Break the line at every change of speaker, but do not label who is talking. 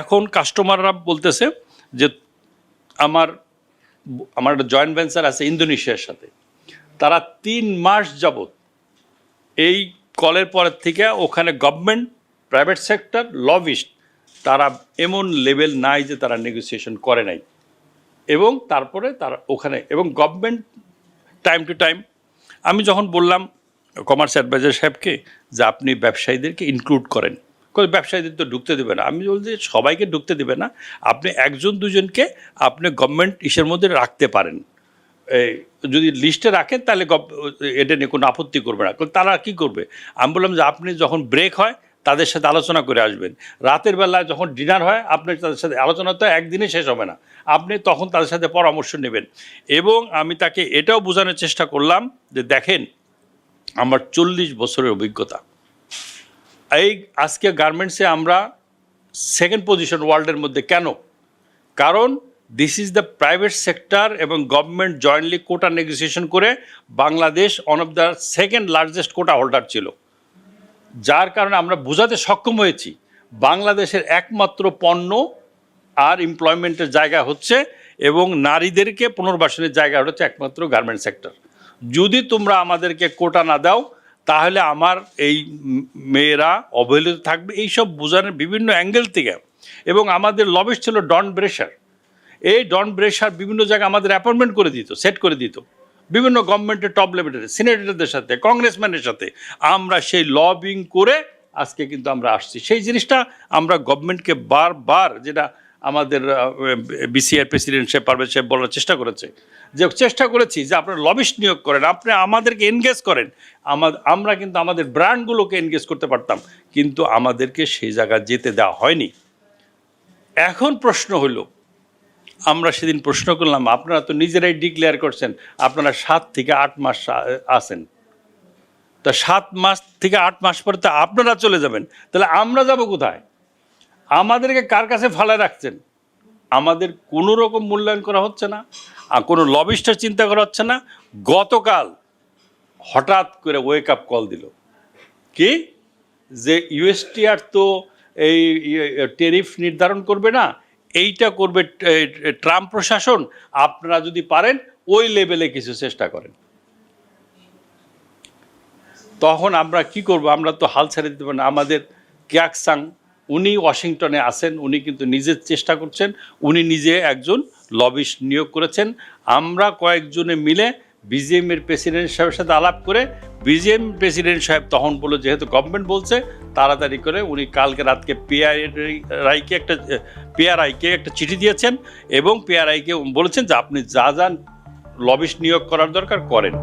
এখন কাস্টমাররা বলতেছে যে আমার আমার একটা জয়েন্ট ভেঞ্চার আছে ইন্দোনেশিয়ার সাথে। তারা তিন মাস যাবৎ এই কলের পরের থেকে ওখানে গভর্নমেন্ট প্রাইভেট সেক্টর লবিস্ট তারা এমন লেভেল নাই যে তারা নেগোসিয়েশন করে নাই। এবং তারপরে তারা ওখানে, এবং গভর্নমেন্ট টাইম টু টাইম আমি যখন বললাম কমার্স অ্যাডভাইজার সাহেবকে যে আপনি ব্যবসায়ীদেরকে ইনক্লুড করেন। কই ব্যবসায়ীদের তো ঢুকতে দেবে না। আমি বলছি সবাইকে ঢুকতে দেবে না। আপনি একজন, দুজনকে আপনি গভর্নমেন্ট ইসের মধ্যে রাখতে পারেন। এই যদি লিস্টে রাখেন তাহলে এটা নিয়ে কোনো আপত্তি করবে না। তারা কি করবে? আমি বললাম যে আপনি যখন ব্রেক হয় তাদের সাথে আলোচনা করে আসবেন। রাতের বেলায় যখন ডিনার হয় আপনি তাদের সাথে আলোচনা তো একদিনে শেষ হবে না। আপনি তখন তাদের সাথে পরামর্শ নেবেন। এবং আমি তাকে এটাও বোঝানোর চেষ্টা করলাম যে দেখেন, আমার চল্লিশ বছরের অভিজ্ঞতা। এই আজকে গার্মেন্টসে আমরা সেকেন্ড পজিশন ওয়ার্ল্ডের মধ্যে কেন? কারণ this is the private sector এবং গভর্নমেন্ট জয়েন্টলি কোটা নেগোসিয়েশন করে Bangladesh one of the second largest quota holder ছিল। যার কারণে আমরা বোঝাতে সক্ষম হয়েছি, বাংলাদেশের একমাত্র পণ্য আর এমপ্লয়মেন্টের জায়গা হচ্ছে এবং নারীদেরকে পুনর্বাসনের জায়গা হচ্ছে একমাত্র গার্মেন্ট সেক্টর যদি তোমরা আমাদেরকে কোটা না দাও তাহলে আমার এই মেয়েরা অবহেলিত থাকবে। এইসব বোঝানোর বিভিন্ন অ্যাঙ্গেল থেকে। এবং আমাদের লবিস ছিল ডন ব্রেশার এই ডন ব্রেশার বিভিন্ন জায়গায় আমাদের অ্যাপয়েন্টমেন্ট করে দিত, সেট করে দিত। বিভিন্ন গভর্নমেন্টের টপ লেভেলের, সিনেটরদের সাথে, কংগ্রেসম্যানের সাথে। আমরা সেই লবিং করে আজকে কিন্তু আমরা আসছি। সেই জিনিসটা আমরা গভর্নমেন্টকে বারবার যেটা আমাদের বিসিআর প্রেসিডেন্ট সাহেব পারভেজ সাহেব বলার চেষ্টা করেছে। যে চেষ্টা করেছি যে আপনারা লবিস্ট নিয়োগ করেন, আপনি আমাদেরকে এনগেজ করেন। আমাদের আমরা কিন্তু আমাদের ব্র্যান্ডগুলোকে এনগেজ করতে পারতাম, কিন্তু আমাদেরকে সেই জায়গায় যেতে দেওয়া হয়নি। এখন প্রশ্ন হলো আমরা সেদিন প্রশ্ন করলাম, আপনারা তো নিজেরাই ডিক্লেয়ার করছেন, আপনারা সাত থেকে আট মাস আছেন। তা সাত মাস থেকে আট মাস পরে তো আপনারা চলে যাবেন। তাহলে আমরা যাব কোথায়? আমাদেরকে কার কাছে ফালায় রাখছেন? আমাদের কোনো রকম মূল্যায়ন করা হচ্ছে না, আর কোনো লবিস্টার চিন্তা করা হচ্ছে না। গতকাল হঠাৎ করে ওয়েক আপ কল দিল। কি? যে ইউএসটিআর তো এই টেরিফ নির্ধারণ করবে না, এইটা করবে ট্রাম্প প্রশাসন। আপনারা যদি পারেন, ওই লেভেলে কিছু চেষ্টা করেন। তখন আমরা কি করব? আমরা তো হাল ছেড়ে দিতে পারি না। আমাদের ক্যাকসাং উনি ওয়াশিংটনে আছেন, উনি কিন্তু নিজের চেষ্টা করছেন, উনি নিজে একজন লবিস্ট নিয়োগ করেছেন। আমরা কয়েকজনে মিলে বিজিএম এর প্রেসিডেন্ট সাহেবের সাথে আলাপ করে বিজিএম প্রেসিডেন্ট সাহেব তখন বলল, যেহেতু গভর্নমেন্ট বলছে, তাড়াতাড়ি করে উনি কালকে রাতকে পিআই রাইকে একটা পিআরআইকে একটা চিঠি দিয়েছেন এবং পিআরআইকে বলেছেন যে আপনি যা যা লবিস্ট নিয়োগ করার দরকার করেন।